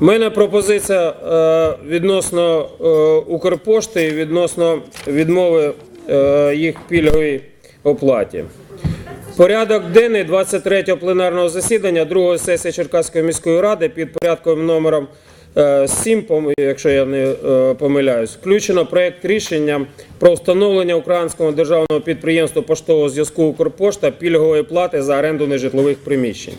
У мене пропозиція е, відносно е, Укрпошти і відносно відмови е, їх пільговій оплаті. Порядок денний 23-го пленарного засідання другої сесії Черкаської міської ради під порядковим номером е, 7, якщо я не помиляюсь, включено проект рішення про встановлення українського державного підприємства поштового зв'язку Укрпошта пільгової плати за оренду нежитлових приміщень.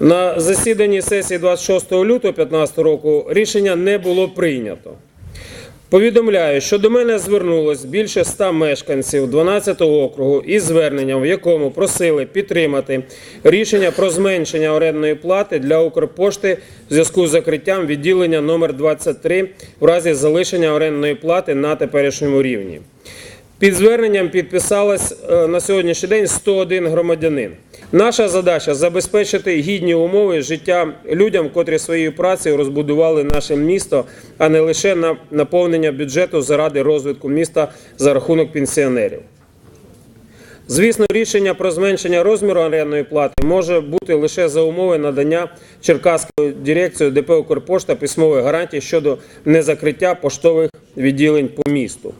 На засіданні сесії 26 лютого 2015 року рішення не було прийнято. Повідомляю, що до мене звернулось більше 100 мешканців 12 округу із зверненням, в якому просили підтримати рішення про зменшення орендної плати для Укрпошти в зв'язку з закриттям відділення номер 23 в разі залишення орендної плати на теперішньому рівні. Під зверненням підписалось е, на сьогоднішній день 101 громадянин. Наша задача забезпечити гідні умови життя людям, котрі своєю працею розбудували наше місто, а не лише на наповнення бюджету заради розвитку міста за рахунок пенсіонерів. Звісно, рішення про зменшення розміру орендної плати може бути лише за умови надання Черкаською дирекцією ДП «Укрпошта» письмових гарантій щодо незакриття поштових відділень по місту.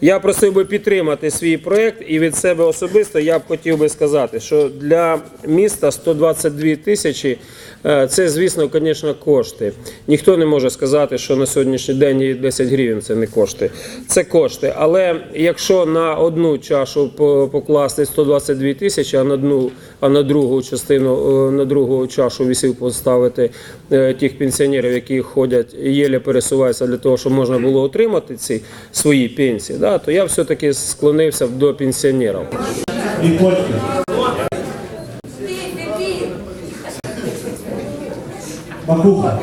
Я просив би підтримати свій проект і від себе особисто я б хотів би сказати, що для міста 122 тисячі е, це, звісно, звісно, кошти. Ніхто не може сказати, що на сьогоднішній день і 10 гривень це не кошти. Це кошти. Але якщо на одну чашу покласти 122 тисячі, а на одну, а на другу частину, е, на другу чашу вісів поставити е, тих пенсіонерів, які ходять і єле пересуваються для того, щоб можна було отримати ці свої пенсії, да, то я все-таки склонився до пенсіонерів. Нікольки. Макуха.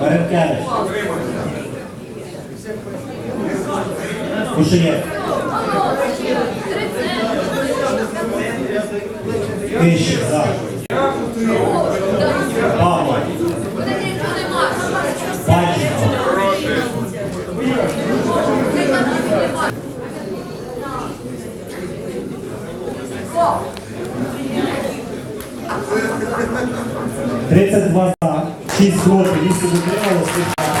Маренкевич. Кушеєв. Тищик, 32 за, 6 проти, 8 утрималося.